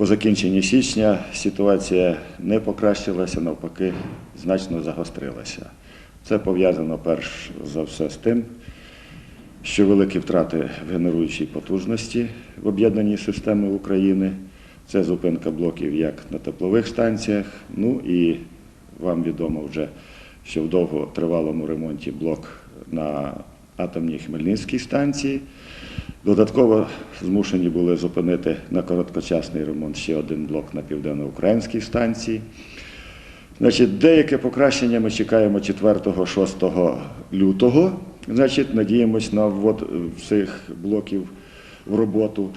По закінченні січня ситуація не покращилася, навпаки, значно загострилася. Це пов'язано перш за все з тим, що великі втрати в генеруючій потужності в об'єднаній системі України. Це зупинка блоків як на теплових станціях. Ну і вам відомо вже, що в довготривалому ремонті блок на атомній Хмельницькій станції. Додатково змушені були зупинити на короткочасний ремонт ще один блок на південноукраїнській станції. Значить, деяке покращення ми чекаємо 4-6 лютого. Значить, надіємось на ввод цих блоків в роботу.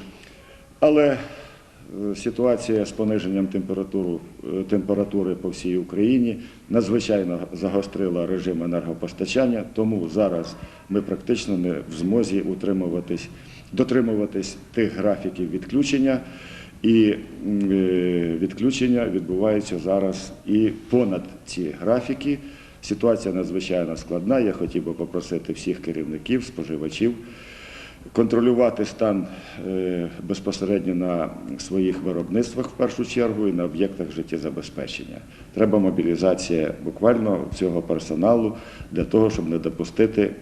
Але е, ситуація з пониженням е, температури по всій Україні надзвичайно загострила режим енергопостачання, тому зараз ми практично не в змозі утримуватись, дотримуватись тих графіків відключення. І е, відключення відбуваються зараз і понад ці графіки. Ситуація надзвичайно складна. Я хотів би попросити всіх керівників, споживачів контролювати стан е, безпосередньо на своїх виробництвах в першу чергу і на об'єктах життєзабезпечення. Треба мобілізація буквально цього персоналу для того, щоб не допустити е,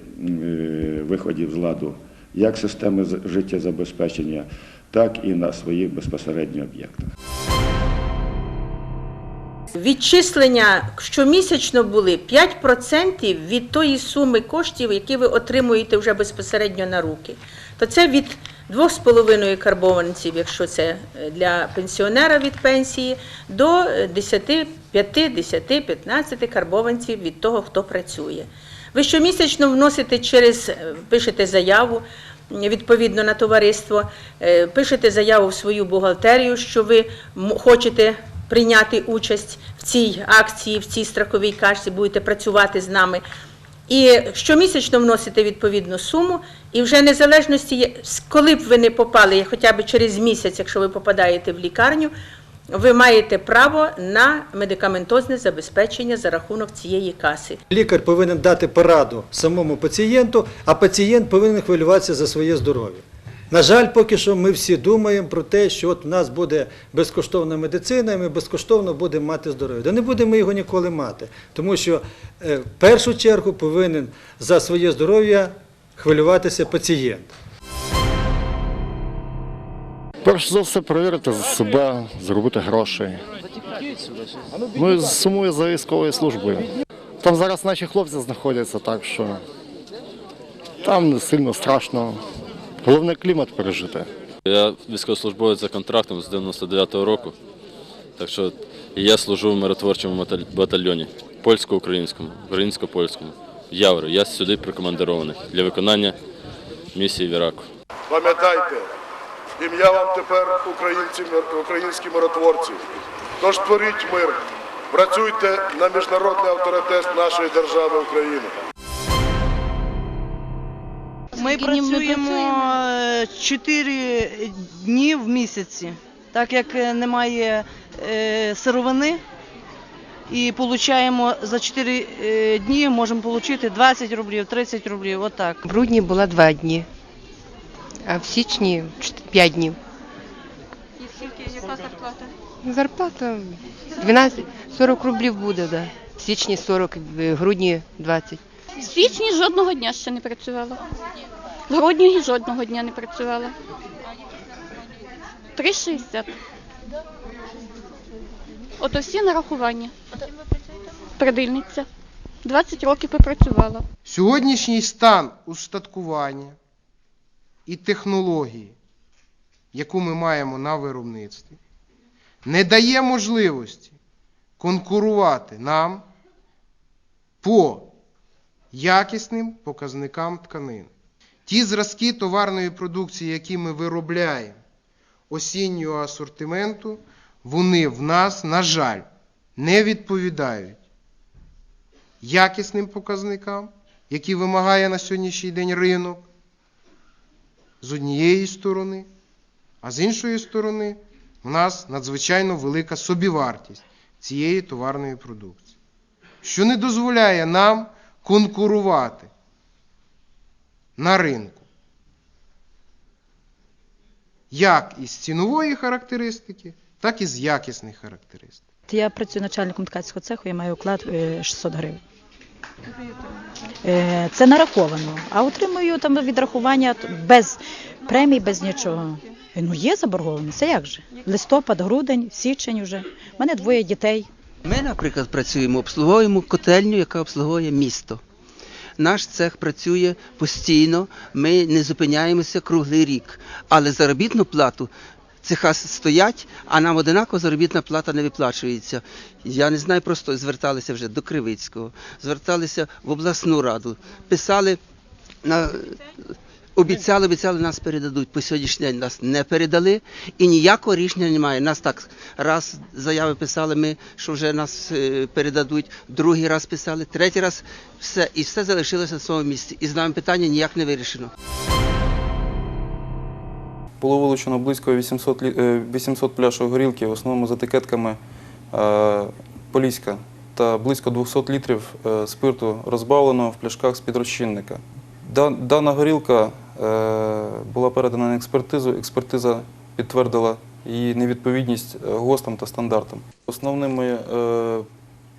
виходів з ладу як системи життєзабезпечення, так і на своїх безпосередньо об'єктах. Відчислення щомісячно були 5% від тої суми коштів, які ви отримуєте вже безпосередньо на руки. То це від 2,5 карбованців, якщо це е, для пенсіонера від пенсії, до е, 10, 5, 10, 15 карбованців від того, хто працює. Ви щомісячно вносите через, е, пишете заяву відповідно на товариство, е, пишете заяву в свою бухгалтерію, що ви хочете прийняти участь в цій акції, в цій страховій кашці, будете працювати з нами. І щомісячно вносите відповідну суму, і вже незалежності, коли б ви не попали, хоча б через місяць, якщо ви попадаєте в лікарню, ви маєте право на медикаментозне забезпечення за рахунок цієї каси. Лікар повинен дати пораду самому пацієнту, а пацієнт повинен хвилюватися за своє здоров'я. На жаль, поки що ми всі думаємо про те, що от у нас буде безкоштовна медицина, і ми безкоштовно будемо мати здоров'я. Да не будемо його ніколи мати, тому що е, в першу чергу повинен за своє здоров'я хвилюватися пацієнт. Перш за все перевірити за себе, заробити гроші. Ну і сумую за військовою службою. Там зараз наші хлопці знаходяться, так що там не сильно страшно. Головне клімат пережити. Я військовослужбовець за контрактом з 99-го року. Так що я служу в миротворчому батальйоні польсько-українському, українсько-польському. Явро, я сюди прикомандирований для виконання місії в Іраку. Пам'ятайте, ім'я вам тепер українці, українські миротворці. Тож творіть мир, працюйте на міжнародний авторитет нашої держави України. Ми працюємо 4 дні в місяці, так як е, немає е, сировини. І получаємо за 4 е, дні можемо отримати 20 рублів, 30 рублів, отак. В грудні була два дні, а в січні 5 днів. І скільки яка зарплата? Зарплата 12, 40 рублів буде, да. В січні 40, в грудні 20. В січні жодного дня ще не працювала. В грудні жодного дня не працювала. 3,60. Ото всі нарахування. Придильниця. 20 років попрацювала. Сьогоднішній стан устаткування і технології, яку ми маємо на виробництві, не дає можливості конкурувати нам по якісним показникам тканин. Ті зразки товарної продукції, які ми виробляємо осіннього асортименту, вони в нас, на жаль, не відповідають якісним показникам, які вимагає на сьогоднішній день ринок, з однієї сторони, а з іншої сторони, в нас надзвичайно велика собівартість цієї товарної продукції, що не дозволяє нам конкурувати на ринку. Як із цінової характеристики, так і з якісних характеристик. Я працюю начальником ткацького цеху, я маю оклад е, 600 гривень. Е, Це нараховано, а отримую там відрахування без премій, без нічого. Ну є заборгованість, це як же? Листопад, грудень, січень вже. У мене двоє дітей. Ми, наприклад, працюємо, обслуговуємо котельню, яка обслуговує місто. Наш цех працює постійно, ми не зупиняємося круглий рік. Але заробітну плату цеха стоять, а нам одинаково заробітна плата не виплачується. Я не знаю, просто зверталися вже до Кривицького, зверталися в обласну раду, писали на. Обіцяли, обіцяли, нас передадуть. По сьогоднішній день нас не передали і ніякого рішення немає. Нас так раз заяви писали ми, що вже нас е, передадуть, другий раз писали, третій раз все, і все залишилося на своєму місці. І з нами питання ніяк не вирішено. Було вилучено близько 800, е, 800 пляшок горілки, в основному з етикетками е, Поліська та близько 200 літрів е, спирту розбавленого в пляшках з-під розчинника. Дана горілка е, була передана на експертизу. Експертиза підтвердила її невідповідність е, ГОСТам та стандартам. Основними е,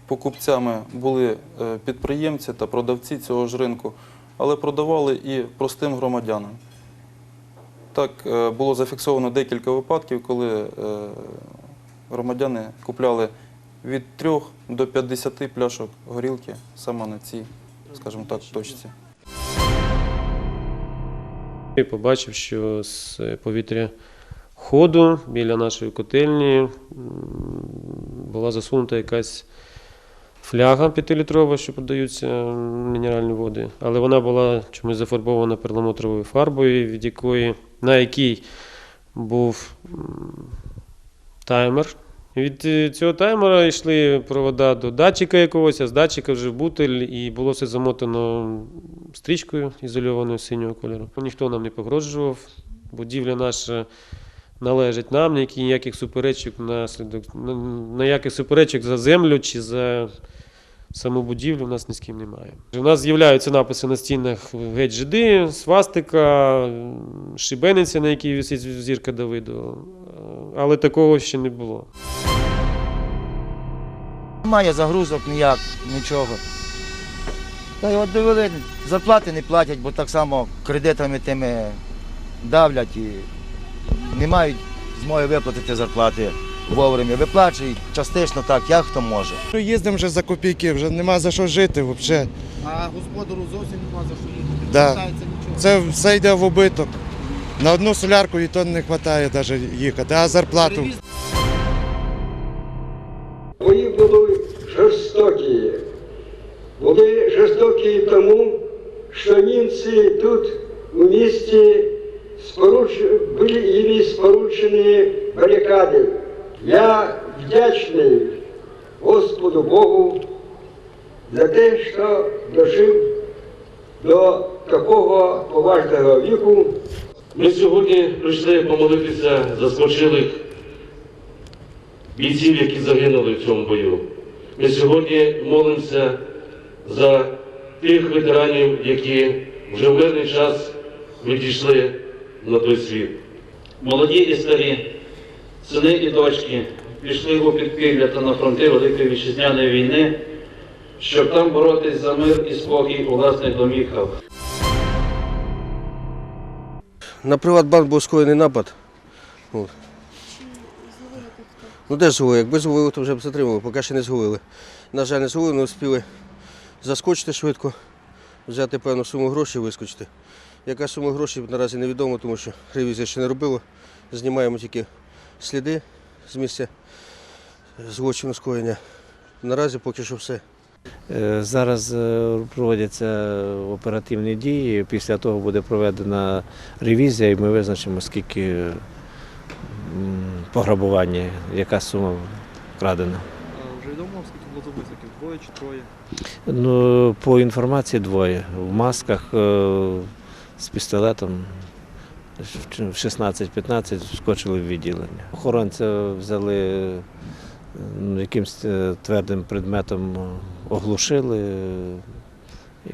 покупцями були е, підприємці та продавці цього ж ринку, але продавали і простим громадянам. Так, е, було зафіксовано декілька випадків, коли е, громадяни купляли від 3 до 50 пляшок горілки саме на цій, скажімо так, точці. І побачив, що з повітря ходу біля нашої котельні була засунута якась фляга п'ятилітрова, що продаються мінеральні води, але вона була чомусь зафарбована перламутровою фарбою, від якої, на якій був таймер. Від е, цього таймера йшли провода до датчика якогось, а з датчика вже в бутель, і було все замотано стрічкою ізольованою синього кольору. Ніхто нам не погрожував. Будівля наша належить нам, ніяких суперечок наслідок, ніяких суперечок за землю чи за саму будівлю в нас ні з ким немає. У нас з'являються написи на стінах геть жиди, свастика, шибениця, на якій висить зірка Давиду, але такого ще не було. Немає загрузок ніяк, нічого. Та й от довели, зарплати не платять, бо так само кредитами тими давлять і не мають змоги виплатити зарплати вовремя. Виплачують частично так, як хто може. Їздимо вже за копійки, вже нема за що жити взагалі. А господару зовсім нема за що їхати. Да. Нічого. Це все йде в убиток. На одну солярку і то не вистачає навіть їхати, а зарплату. Бої були жорстокі. Були жорстокі тому, що німці тут у місті споруч... були їм споручені барикади. Я вдячний Господу Богу за те, що дожив до такого поважного віку. Ми сьогодні прийшли помолитися за спочилих бійців, які загинули в цьому бою. Ми сьогодні молимося за тих ветеранів, які вже в мирний час відійшли на той світ. Молоді і старі, сини і дочки пішли у підпілля та на фронти Великої Вітчизняної війни, щоб там боротись за мир і спокій у власних домівках. На Приватбанк був скоєний напад. От. Ну де згубили? Якби згубили, то вже б затримали, поки ще не згубили. На жаль, не згубили, не встигли заскочити швидко, взяти певну суму грошей вискочити. Яка сума грошей наразі невідомо, тому що ревізія ще не робила. Знімаємо тільки сліди з місця злочину скоєння. Наразі поки що все. Е, Зараз е, проводяться оперативні дії. Після того буде проведена ревізія, і ми визначимо, скільки пограбування, яка сума вкрадена. Вже відомо, скільки було забитників? Двоє чи троє? Ну, по інформації двоє. В масках е, з пістолетом в 16-15 вскочили в відділення. Охоронця взяли ну, якимсь е, твердим предметом, е, оглушили е, і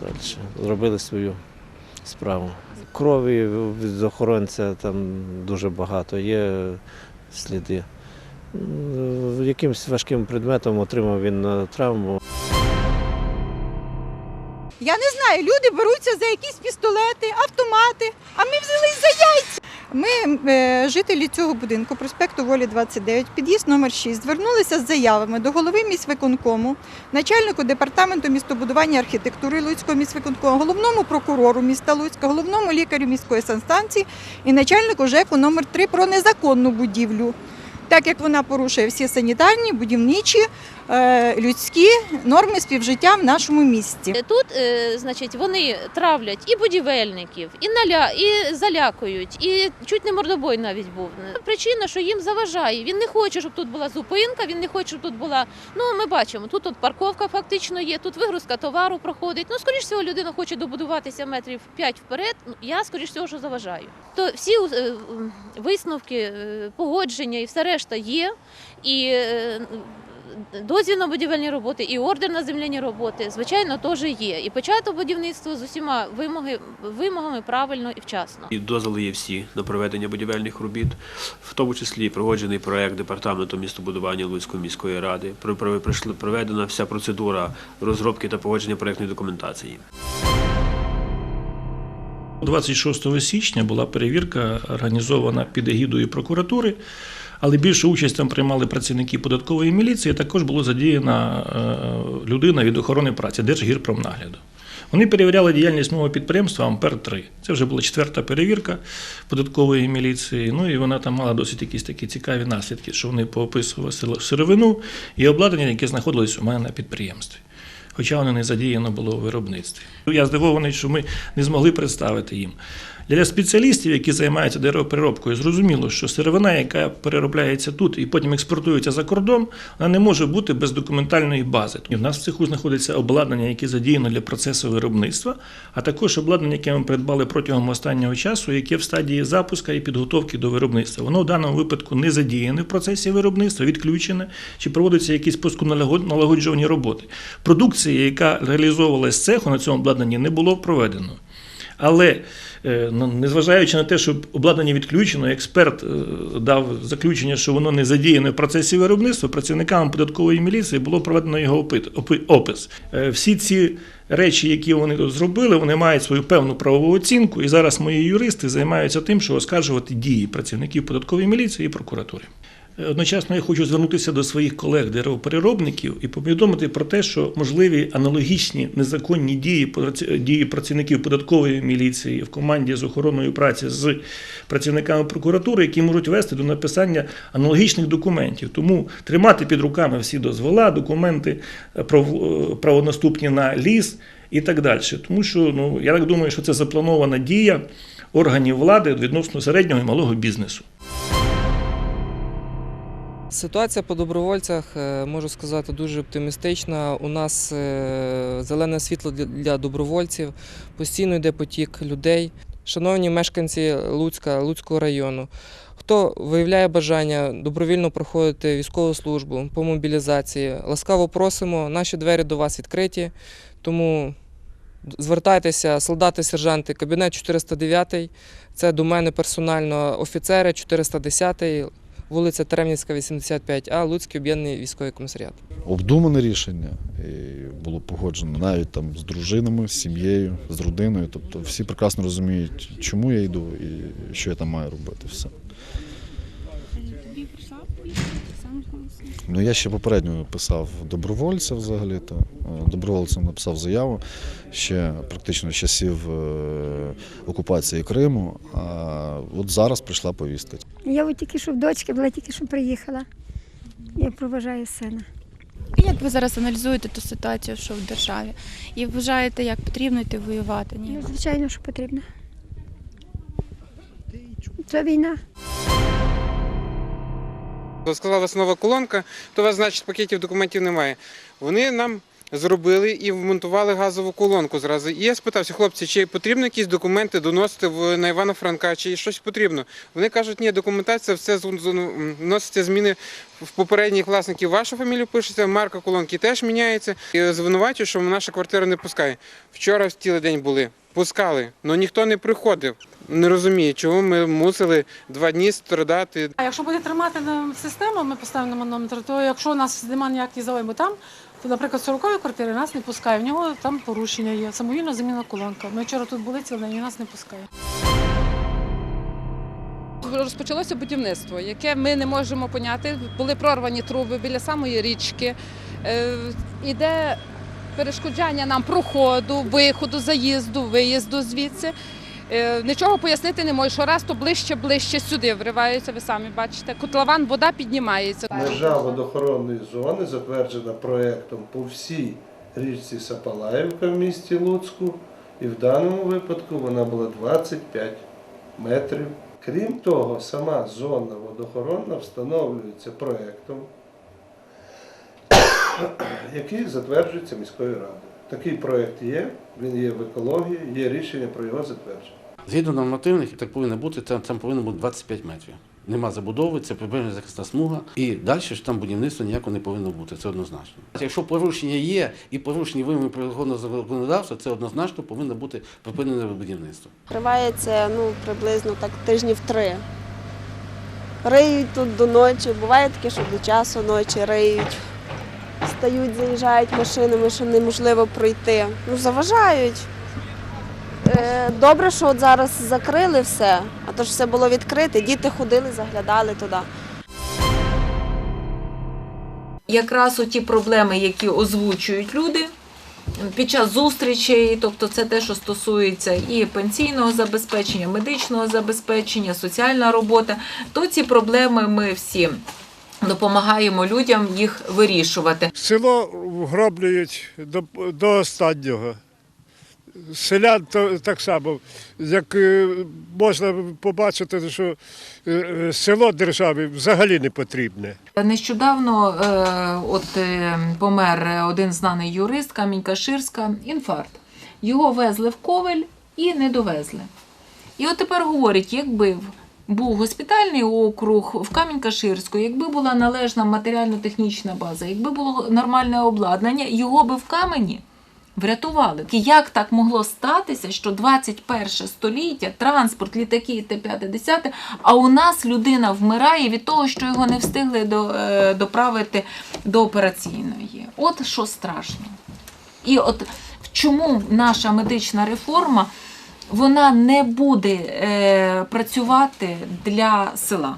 далі зробили свою справу. Крові від охоронця там дуже багато, є сліди. Якимось важким предметом отримав він травму. Я не знаю, люди беруться за якісь пістолети, автомати, а ми взялись за яйця. Ми, е, жителі цього будинку, проспекту Волі 29, під'їзд номер 6, звернулися з заявами до голови міськвиконкому, начальнику департаменту містобудування архітектури Луцького міськвиконкому, головному прокурору міста Луцька, головному лікарю міської санстанції і начальнику ЖЕКу номер 3 про незаконну будівлю. Так як вона порушує всі санітарні, будівничі, людські норми співжиття в нашому місті. Тут, е, значить, вони травлять і будівельників, і наля, і залякують, і чуть не мордобой навіть був. Причина, що їм заважає. Він не хоче, щоб тут була зупинка, він не хоче, щоб тут була. Ну, ми бачимо, тут от парковка фактично є, тут вигрузка товару проходить. Ну, скоріш всього, людина хоче добудуватися метрів 5 вперед. Ну, я скоріш всього, що заважаю. То всі е, висновки, е, погодження і все решта є. І дозвіл на будівельні роботи і ордер на земляні роботи, звичайно, теж є. І почато будівництво з усіма вимоги, вимогами правильно і вчасно. І дозволи є всі на проведення будівельних робіт, в тому числі проводжений проект департаменту містобудування Луцької міської ради. Про- про- Проведена вся процедура розробки та погодження проектної документації. 26 січня була перевірка організована під егідою прокуратури, але більшу участь там приймали працівники податкової міліції. Також була задіяна е, людина від охорони праці Держгірпромнагляду. Вони перевіряли діяльність мого підприємства Ампер 3 Це вже була четверта перевірка податкової міліції. Ну і вона там мала досить якісь такі цікаві наслідки, що вони поописували сировину і обладнання, яке знаходилось у мене на підприємстві. Хоча воно не задіяно було у виробництві. Я здивований, що ми не змогли представити їм. Для спеціалістів, які займаються деревопереробкою, зрозуміло, що сировина, яка переробляється тут і потім експортується за кордон, вона не може бути без документальної бази. І в нас в цеху знаходиться обладнання, яке задіяно для процесу виробництва, а також обладнання, яке ми придбали протягом останнього часу, яке в стадії запуска і підготовки до виробництва. Воно в даному випадку не задіяне в процесі виробництва, відключене чи проводяться якісь пусконалагоджувальні роботи. Продукція, яка реалізовувалась з цеху на цьому обладнанні, не було проведено. Але незважаючи на те, що обладнання відключено, експерт е, дав заключення, що воно не задіяне в процесі виробництва, працівникам податкової міліції було проведено його опис. Е, Всі ці речі, які вони тут зробили, вони мають свою певну правову оцінку, і зараз мої юристи займаються тим, що оскаржувати дії працівників податкової міліції і прокуратури. Одночасно я хочу звернутися до своїх колег деревопереробників і повідомити про те, що можливі аналогічні незаконні дії дії працівників податкової міліції в команді з охороною праці з працівниками прокуратури, які можуть вести до написання аналогічних документів. Тому тримати під руками всі дозвола, документи е, правонаступні на ліс і так далі. Тому що ну я так думаю, що це запланована дія органів влади відносно середнього і малого бізнесу. Ситуація по добровольцях, е, можу сказати, дуже оптимістична. У нас е, зелене світло для- добровольців, постійно йде потік людей. Шановні мешканці Луцька, Луцького району, хто виявляє бажання добровільно проходити військову службу по мобілізації, ласкаво просимо, наші двері до вас відкриті. Тому звертайтеся, солдати, сержанти, кабінет 409, це до мене персонально офіцери 410 вулиця Теремнівська, 85А, Луцький об'єднаний військовий комісаріат. обдумане рішення і було погоджено навіть там з дружинами, з сім'єю, з родиною. Тобто всі прекрасно розуміють, чому я йду і що я там маю робити. Все. Ну я ще попередньо писав добровольця взагалі. То добровольцем написав заяву ще практично часів е, окупації Криму. А от зараз прийшла повістка. Я от тільки що в дочки була, тільки що приїхала. Я проважаю сина. Як ви зараз аналізуєте ту ситуацію, що в державі? І вважаєте, як потрібно йти воювати? Ні? Ну, звичайно, що потрібно. Це війна. Сказалась нова колонка, то у вас, значить, пакетів документів немає. Вони нам зробили і вмонтували газову колонку зразу. І я спитався, хлопці, чи потрібно якісь документи доносити на Івана Франка, чи щось потрібно. Вони кажуть, ні, документація, все м, вносяться зміни в попередніх власників. Вашу фамілію пишеться, марка колонки теж міняється. І звинувачують, що наша квартира не пускає. Вчора в цілий день були. пускали, але ніхто не приходив. Не розумію, чому ми мусили два дні страдати. А якщо буде тримати систему, ми поставимо на манометр, то якщо у нас немає ніяких завоїв там, наприклад, 40 квартири нас не пускає. В нього там порушення є. Самовільно заміна колонка. Ми вчора тут були цілий день, і нас не пускає. Розпочалося будівництво, яке ми не можемо поняти. Були прорвані труби біля самої річки. Е, Іде перешкоджання нам проходу, виходу, заїзду, виїзду звідси. Е, Нічого пояснити не можу. Щораз то ближче, ближче сюди вриваються, ви самі бачите. Котлован, вода піднімається. Межа водохоронної зони затверджена проєктом по всій річці Сапалаївка в місті Луцьку, і в даному випадку вона була 25 метрів. Крім того, сама зона водохоронна встановлюється проєктом, який затверджується міською радою. Такий проєкт є, він є в екології, є рішення про його затвердження. Згідно нормативних, так повинно бути, там, там повинно бути 25 метрів. Нема забудови, це прибережна захисна смуга, і далі ж там будівництва ніякого не повинно бути, це однозначно. Якщо порушення є і порушені вимоги природного законодавства, це однозначно повинно бути припинене будівництво. Триває ну, приблизно так тижнів три. Риють тут до ночі, буває таке, що до часу ночі риють. Стають, заїжджають машинами, що неможливо пройти. Ну, заважають. Е, Добре, що от зараз закрили все, а то ж все було відкрите, діти ходили, заглядали туди. якраз оті проблеми, які озвучують люди під час зустрічей, тобто це те, що стосується і пенсійного забезпечення, медичного забезпечення, соціальна робота, то ці проблеми ми всі допомагаємо людям їх вирішувати. Село вгроблюють до, до останнього. Селян то, так само, як е, можна побачити, що е, е, село державі взагалі не потрібне. Нещодавно от помер один знаний юрист Камінька Ширська, інфаркт. Його везли в Ковель і не довезли. І от тепер говорять, якби в- був госпітальний округ в Камінь-Каширську, якби була належна матеріально-технічна база, якби було нормальне обладнання, його би в камені врятували. Як так могло статися, що 21 століття, транспорт, літаки, Т-50, а у нас людина вмирає від того, що його не встигли е, доправити до операційної. От що страшно. І от чому наша медична реформа вона не буде е, працювати для села.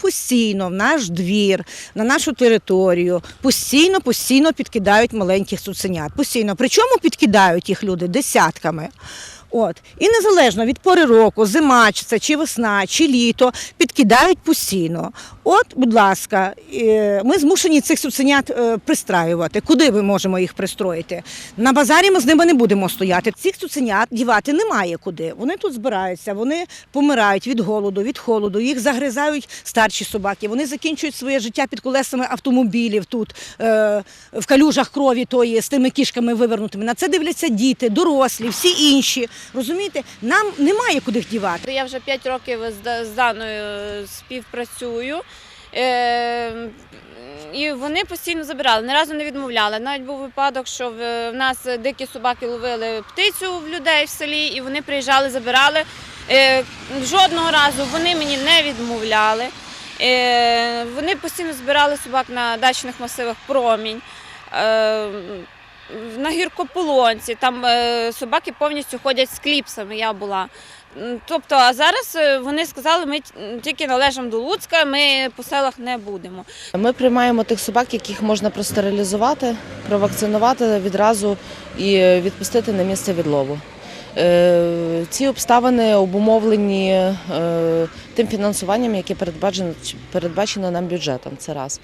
Постійно в наш двір, на нашу територію, постійно, постійно підкидають маленьких цуценят. Постійно. Причому підкидають їх люди десятками. От. І незалежно від пори року, зима, чи це чи весна, чи літо, підкидають постійно. От, будь ласка, е, ми змушені цих цуценят е, пристраювати. Куди ми можемо їх пристроїти? На базарі ми з ними не будемо стояти. Цих цуценят дівати немає куди. Вони тут збираються, вони помирають від голоду, від холоду, їх загризають старші собаки. Вони закінчують своє життя під колесами автомобілів тут, е, в калюжах крові тої з тими кішками вивернутими. На це дивляться діти, дорослі, всі інші. Розумієте, нам немає куди їх дівати. Я вже 5 років з Даною співпрацюю. Е, І вони постійно забирали, ні разу не відмовляли. Навіть був випадок, що в нас дикі собаки ловили птицю в людей в селі, і вони приїжджали, забирали. Е, Жодного разу вони мені не відмовляли. Е, Вони постійно збирали собак на дачних масивах промінь. На гіркополонці, там собаки повністю ходять з кліпсами, я була. Тобто, а зараз е, вони сказали, ми тільки належимо до Луцька, ми по селах не будемо. Ми приймаємо тих собак, яких можна простерилізувати, провакцинувати відразу і відпустити на місце відлову. Е, Ці обставини обумовлені е, тим фінансуванням, яке передбачено, передбачено нам бюджетом. Це раз.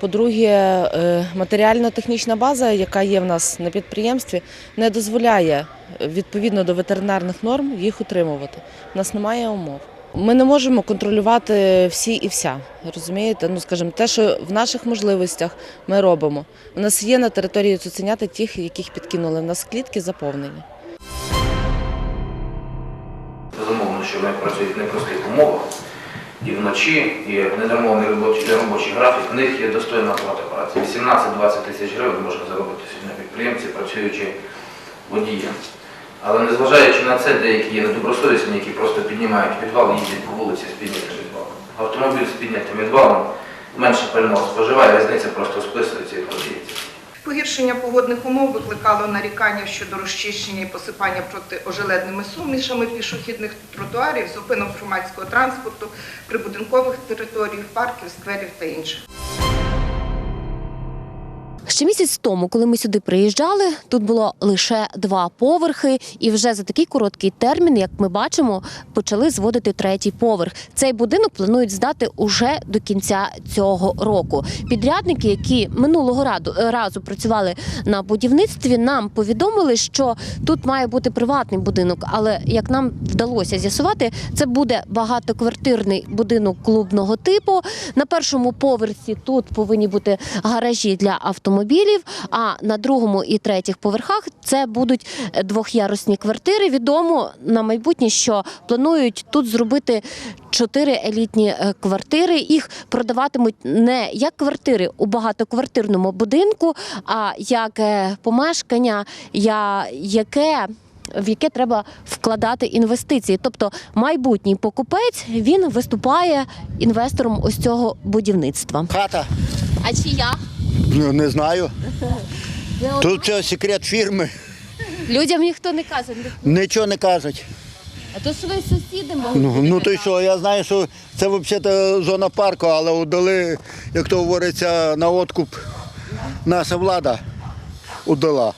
По-друге, е, матеріально-технічна база, яка є в нас на підприємстві, не дозволяє відповідно до ветеринарних норм їх утримувати. У нас немає умов. Ми не можемо контролювати всі і вся. Розумієте? Ну, скажімо, те, що в наших можливостях ми робимо. У нас є на території цуценята тих, яких підкинули. У нас клітки заповнені. Безумовно, що вони працюють в непростих умовах. І вночі, і недомовний робочий, робочий графік, в них є достойна оплата праці. 18-20 тисяч гривень можна заробити сьогодні підприємці, працюючи водіям. Але незважаючи на це, деякі є недобросовісні, які просто піднімають підвал, їздять по вулиці з піднятим відвалом. Автомобіль з піднятим відвалом менше пального споживає, різниця просто списується і продається. Погіршення погодних умов викликало нарікання щодо розчищення і посипання протиожеледними сумішами пішохідних тротуарів, зупинок громадського транспорту, прибудинкових територій, парків, скверів та інших. Ще місяць тому, коли ми сюди приїжджали, тут було лише два поверхи, і вже за такий короткий термін, як ми бачимо, почали зводити третій поверх. Цей будинок планують здати уже до кінця цього року. Підрядники, які минулого раду разу працювали на будівництві, нам повідомили, що тут має бути приватний будинок. Але як нам вдалося з'ясувати, це буде багатоквартирний будинок клубного типу. На першому поверсі тут повинні бути гаражі для автомобілів. А на другому і третіх поверхах це будуть е, двох'ярусні квартири. Відомо на майбутнє, що планують тут зробити чотири елітні е, квартири. Їх продаватимуть не як квартири у багатоквартирному будинку, а як е, помешкання, яке в яке треба вкладати інвестиції. Тобто майбутній покупець він виступає інвестором ось цього будівництва. Хата. А чия? Ну, не знаю. Тут все секрет фірми. Людям ніхто не каже. Нічого не кажуть. А то свої сусіди можуть. Ну, ну то й що, я знаю, що це взагалі зона парку, але удали, як то говориться, на откуп наша влада удала.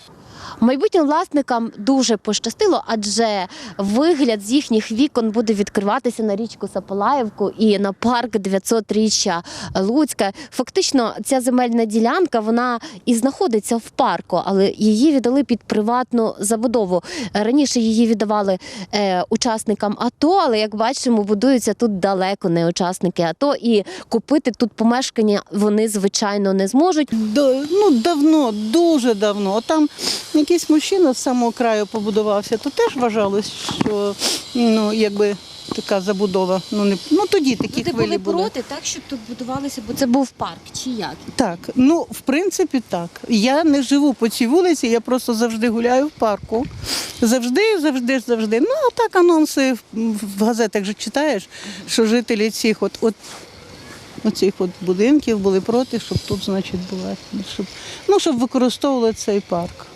Майбутнім власникам дуже пощастило, адже вигляд з їхніх вікон буде відкриватися на річку Сапалаївку і на парк 900-річчя Луцька. Фактично, ця земельна ділянка вона і знаходиться в парку, але її віддали під приватну забудову. Раніше її віддавали е, учасникам АТО, але як бачимо, будуються тут далеко не учасники АТО, і купити тут помешкання вони звичайно не зможуть. До, ну, давно, дуже давно. Там якийсь мужчина з самого краю побудувався, то теж вважалось, що ну, якби така забудова. Ну, не, ну тоді такі Люди хвилі були були. проти, так щоб тут будувалися, бо це був парк чи як? Так, ну в принципі так. Я не живу по цій вулиці, я просто завжди гуляю в парку. Завжди, завжди, завжди. Ну, а так анонси в- в газетах же читаєш, що жителі цих от, от оцих от будинків були проти, щоб тут, значить, була, щоб, ну, щоб використовували цей парк.